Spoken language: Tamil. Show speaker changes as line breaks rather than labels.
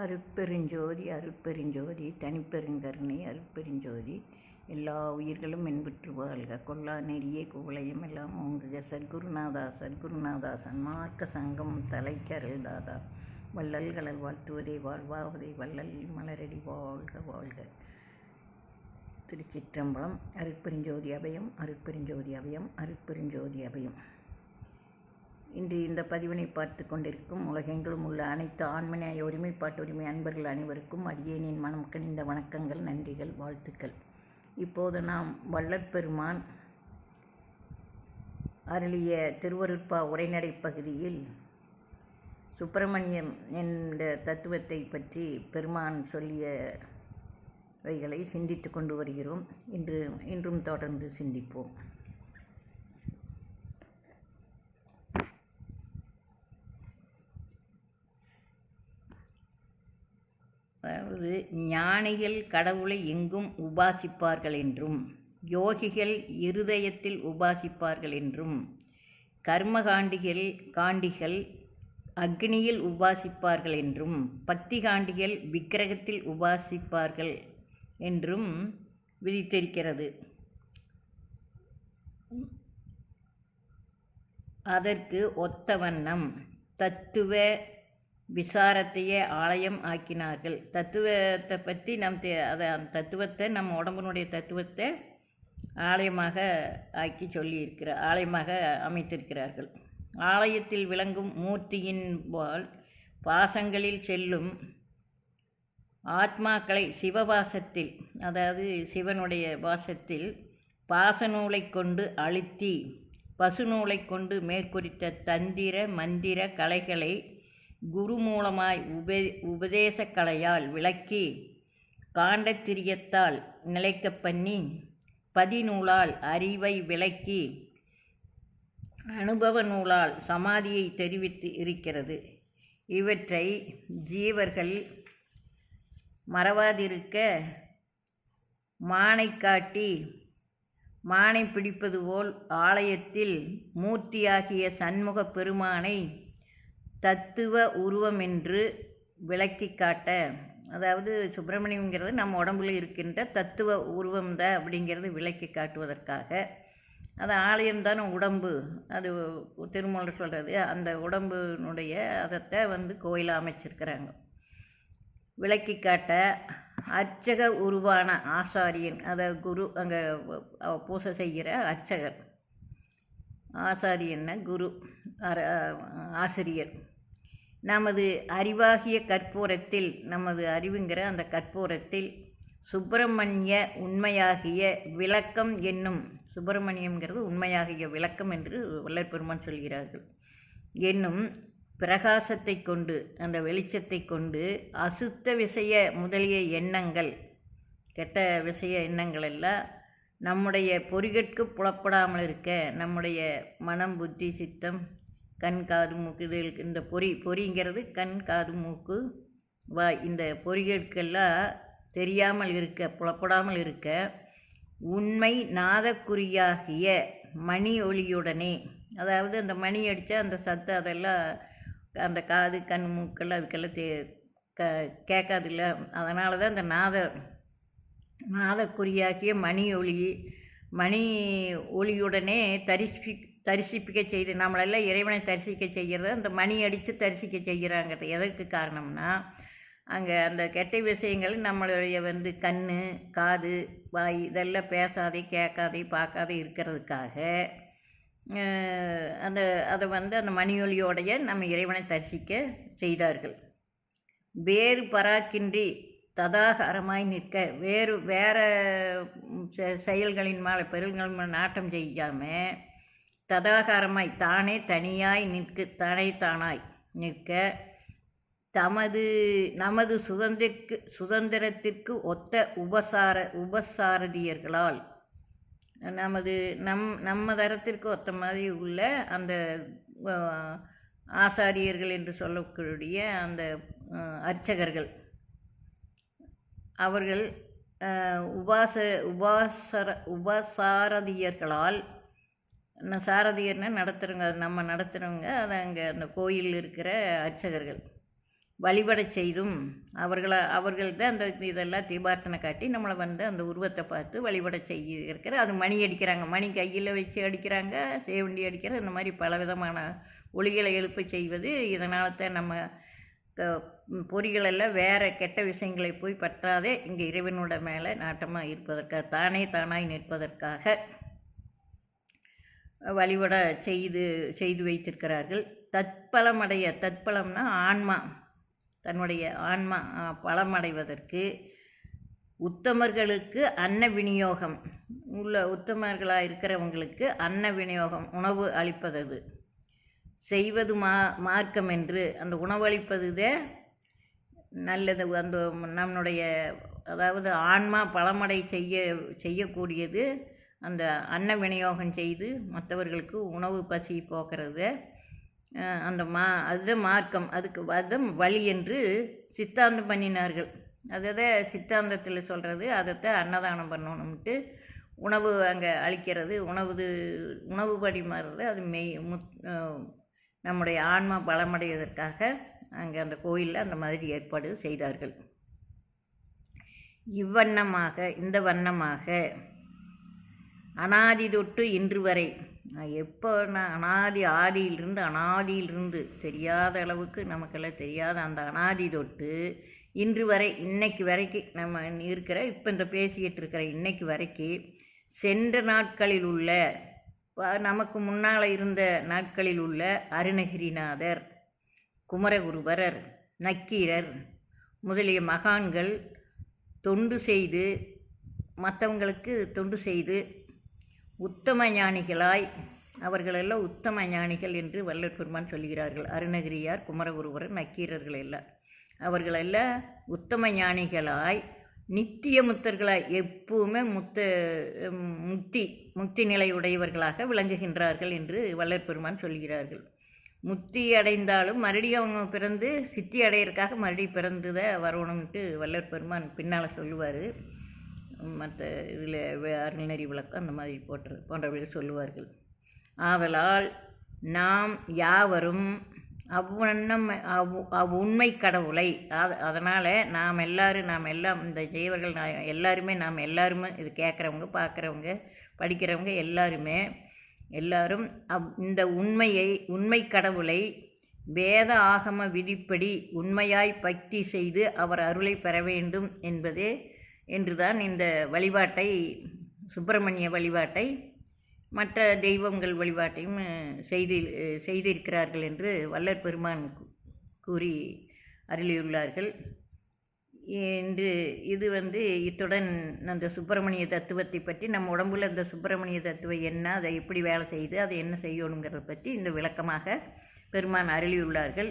அருட்பெருஞ்சோதி அருட்பெருஞ்சோதி தனிப்பெருங்கருணை அருட்பெருஞ்சோதி. எல்லா உயிர்களும் என்புற்று வாழ்க. கொல்லா நெறிய குவளையும் எல்லாம் ஓங்குக. சத்குருநாதா சத்குருநாதா சன்மார்க்க சங்கம் தலைக்கரல் தாதா. வள்ளல்களல் வாழ்த்துவதை வாழ்வாவதை வள்ளல் மலரடி வாழ்க வாழ்க. திருச்சிற்றம்பலம் அருட்பெருஞ்சோதி அபயம் அருட்பெருஞ்சோதி அபயம் அருட்பெருஞ்சோதி அபயம். இன்று இந்த பதிவினை பார்த்து கொண்டிருக்கும் உலகெங்கிலும் உள்ள அனைத்து ஆண்மனைய ஒருமைப்பாட்டு உரிமை அன்பர்கள் அனைவருக்கும் அடியேனின் மனம் கணிந்த வணக்கங்கள் நன்றிகள் வாழ்த்துக்கள். இப்போது நாம் வள்ளற்பெருமான் அருளிய திருவருட்பா உரைநடை பகுதியில் சுப்பிரமணியம் என்ற தத்துவத்தை பற்றி பெருமான் சொல்லியவைகளை சிந்தித்து கொண்டு வருகிறோம். இன்று இன்றும் தொடர்ந்து சிந்திப்போம் அதாவது ஞானிகள் கடவுளை எங்கும் உபாசிப்பார்கள் என்றும் யோகிகள் இருதயத்தில் உபாசிப்பார்கள் என்றும் கர்மகாண்டிகள் காண்டிகள் அக்னியில் உபாசிப்பார்கள் என்றும் பக்தி காண்டிகள் விக்கிரகத்தில் உபாசிப்பார்கள் என்றும் விதித்திருக்கிறது. அதற்கு ஒத்த வண்ணம் தத்துவ விசாரத்தையே ஆலயம் ஆக்கினார்கள். தத்துவத்தை பற்றி நம் தே அதை அந்த தத்துவத்தை நம்ம உடம்பினுடைய தத்துவத்தை ஆலயமாக ஆக்கி சொல்லியிருக்கிற ஆலயமாக அமைத்திருக்கிறார்கள். ஆலயத்தில் விளங்கும் மூர்த்தியின் போல் பாசங்களில் செல்லும் ஆத்மாக்களை சிவபாசத்தில் அதாவது சிவனுடைய வாசத்தில் பாசநூலை கொண்டு அழுத்தி பசுநூலை கொண்டு மேற்குறித்த தந்திர மந்திர கலைகளை குரு மூலமாய் உபே உபதேச கலையால் விளக்கி காண்டத்திரியத்தால் நிலைக்க பண்ணி பதிநூலால் அறிவை விளக்கி அனுபவ நூலால் சமாதியை தெரிவித்து இருக்கிறது. இவற்றை ஜீவர்கள் மறவாதிருக்க மானை காட்டி மானை பிடிப்பது போல் ஆலயத்தில் மூர்த்தியாகிய சண்முக பெருமானை தத்துவ உருவமென்று விளக்கி காட்ட. அதாவது சுப்பிரமணியங்கிறது நம்ம உடம்புல இருக்கின்ற தத்துவ உருவம் தான் அப்படிங்கிறது விளக்கி காட்டுவதற்காக. அது ஆலயம்தானே உடம்பு. அது திருமூலர் சொல்கிறது அந்த உடம்புனுடைய அதத்தை வந்து கோயிலாக அமைச்சிருக்கிறாங்க. விளக்கி காட்ட அர்ச்சக உருவான ஆசாரியன் அதை குரு அங்கே பூசை செய்கிற அர்ச்சகர். ஆசாரியன்னா குரு ஆசிரியர். நமது அறிவாகிய கற்பூரத்தில் நமது அறிவுங்கிற அந்த கற்பூரத்தில் சுப்பிரமணிய உண்மையாகிய விளக்கம் என்னும் சுப்பிரமணியம்ங்கிறது உண்மையாகிய விளக்கம் என்று வல்லற்பெருமான் சொல்கிறார்கள். என்னும் பிரகாசத்தை கொண்டு அந்த வெளிச்சத்தை கொண்டு அசுத்த விஷய முதலிய எண்ணங்கள் கெட்ட விஷய எண்ணங்கள் எல்லாம் நம்முடைய பொறிகட்கு புலப்படாமல் இருக்க நம்முடைய மனம் புத்தி சித்தம் கண் காது மூக்கு இது இந்த பொறி பொறிங்கிறது கண் காது மூக்கு வாய் இந்த பொறிகளுக்கெல்லாம் தெரியாமல் இருக்க புலப்படாமல் இருக்க உண்மை நாதக்குறியாகிய மணி ஒளியுடனே அதாவது அந்த மணி அடித்தா அந்த சத்து அதெல்லாம் அந்த காது கண் மூக்கெல்லாம் அதுக்கெல்லாம் தே க கேட்காதில்ல. அதனால தான் அந்த நாத நாதக்குறியாகிய மணி ஒளி மணி ஒளியுடனே தரிசி தரிசிப்பிக்க செய்து நம்மளெல்லாம் இறைவனை தரிசிக்க செய்கிறது அந்த மணி அடித்து தரிசிக்க செய்கிறாங்கிறது. எதற்கு காரணம்னா அங்கே அந்த கெட்ட விஷயங்கள் நம்மளுடைய வந்து கண் காது வாய் இதெல்லாம் பேசாதே கேட்காதே பார்க்காதே இருக்கிறதுக்காக அந்த அதை வந்து அந்த மணியொலியோடைய நம்ம இறைவனை தரிசிக்க செய்தார்கள். வேறு பராக்கின்றி ததாகாரமாய் நிற்க வேறு வேறு செயல்களின் மேலே பெருள்களின் நாட்டம் செய்யாமல் ததாகாரமாய் தானே தனியாய் நிற்க தானே தானாய் நிற்க தமது நமது சுதந்திரக்கு சுதந்திரத்திற்கு ஒத்த உபசார உபசாரதியர்களால் நமது நம் நம்ம தரத்திற்கு ஒத்த மாதிரி உள்ள அந்த ஆசாரியர்கள் என்று சொல்லக்கூடிய அந்த அர்ச்சகர்கள். அவர்கள் உபாச உபாசர உபசாரதியர்களால் சாரதியர்னா நடத்துகிறோங்க நம்ம நடத்துகிறவங்க அது அங்கே அந்த கோயில் இருக்கிற அர்ச்சகர்கள். வழிபட செய்தும் அவர்களை அவர்கள்ட்ட அந்த இதெல்லாம் தீபார்த்தனை காட்டி நம்மளை வந்து அந்த உருவத்தை பார்த்து வழிபட செய்ய இருக்கிற அது மணி அடிக்கிறாங்க. மணி கையில் வச்சு அடிக்கிறாங்க சேவண்டி அடிக்கிற இந்த மாதிரி பலவிதமான ஒளிகளை எழுப்ப செய்வது இதனால் தான் நம்ம பொறிகளெல்லாம் வேறு கெட்ட விஷயங்களை போய் பற்றாதே இங்கே இறைவனோட மேலே நாட்டமாக இருப்பதற்காக தானே தானாய் நிற்பதற்காக. வழிபட செய்து செய்து வைத்திருக்கிறார்கள். தற்பலமடைய தற்பலம்னா ஆன்மா. தன்னுடைய ஆன்மா பலமடைவதற்கு உத்தமர்களுக்கு அன்ன விநியோகம். உள்ள உத்தமர்களாக இருக்கிறவங்களுக்கு அன்ன விநியோகம் உணவு அளிப்பது செய்வது மா மார்க்கம் என்று அந்த உணவளிப்பதுதே நல்லது. அந்த நம்முடைய அதாவது ஆன்மா பலமடை செய்ய செய்யக்கூடியது அந்த அன்ன விநியோகம் செய்து மற்றவர்களுக்கு உணவு பசி போக்குறது அந்த மா அதுதான் மார்க்கம். அதுக்கு அதுதான் வழி என்று சித்தாந்தம் பண்ணினார்கள். அதை சித்தாந்தத்தில் சொல்கிறது அதைத்தான் அன்னதானம் பண்ணணும்ட்டு உணவு அங்கே அளிக்கிறது. உணவு உணவு பரிமாறுறது அது மெய் முத் நம்முடைய ஆன்மா பலமடைவதற்காக அங்கே அந்த கோயிலில் அந்த மாதிரி ஏற்பாடு செய்தார்கள். இவ்வண்ணமாக இந்த வண்ணமாக அனாதி தொட்டு இன்று வரை. நான் எப்போ நான் அனாதி ஆதியிலிருந்து அனாதியிலிருந்து தெரியாத அளவுக்கு நமக்கெல்லாம் தெரியாத அந்த அனாதி தொட்டு இன்று வரை இன்னைக்கு வரைக்கும் நம்ம இருக்கிற இப்போ இந்த பேசிக்கிட்டு இருக்கிற இன்னைக்கு வரைக்கும் சென்ற நாட்களில் உள்ள நமக்கு முன்னால் இருந்த நாட்களில் உள்ள அருணகிரிநாதர் குமரகுருபரர் நக்கீரர் முதலிய மகான்கள் தொண்டு செய்து மற்றவங்களுக்கு தொண்டு செய்து உத்தம ஞானிகளாய் அவர்களெல்லாம் உத்தம ஞானிகள் என்று வள்ளல் பெருமான் சொல்கிறார்கள் அருணகிரியார் குமரகுருவரர் நக்கீரர்கள் எல்லாம் அவர்களெல்லாம் உத்தம ஞானிகளாய் நித்திய முத்தர்களாய் எப்பவுமே முத்த முக்தி முக்தி நிலை உடையவர்களாக விளங்குகின்றார்கள் என்று வள்ளல் பெருமான் சொல்கிறார்கள் முத்தி அடைந்தாலும் மறுபடியும் அவங்க பிறந்து சித்தி அடையிறதுக்காக மறுபடியும் பிறந்து தான் வரணும்ட்டு வள்ளல் பெருமான் பின்னால் சொல்லுவார். மற்ற இதில் அருள்நெறி விளக்கம் அந்த மாதிரி போட்டு போன்றவர்கள் சொல்லுவார்கள். ஆதலால் நாம் யாவரும் அவ்வண்ணம் அவ் அவ் உண்மை கடவுளை அத அதனால் நாம் எல்லாரும் நாம் எல்லாம் இந்த ஜெயவர்கள் நான் எல்லாருமே நாம் எல்லாருமே இது கேட்குறவங்க பார்க்குறவங்க படிக்கிறவங்க எல்லாருமே எல்லாரும் அவ் இந்த உண்மையை உண்மை கடவுளை வேத ஆகம விதிப்படி உண்மையாய் பக்தி செய்து அவர் அருளை பெற வேண்டும் என்பதே என்றுதான் இந்த வழிபாட்டை சுப்பிரமணிய வழிபாட்டை மற்ற தெய்வங்கள் வழிபாட்டையும் செய்து செய்திருக்கிறார்கள் என்று வல்லர் பெருமான் கூறி அருளியுள்ளார்கள். என்று இது வந்து இத்துடன் அந்த சுப்பிரமணிய தத்துவத்தை பற்றி நம்ம உடம்புல இந்த சுப்பிரமணிய தத்துவம் என்ன அதை எப்படி வேலை செய்யுது அதை என்ன செய்யணுங்கிறத பற்றி இந்த விளக்கமாக பெருமான் அருளியுள்ளார்கள்.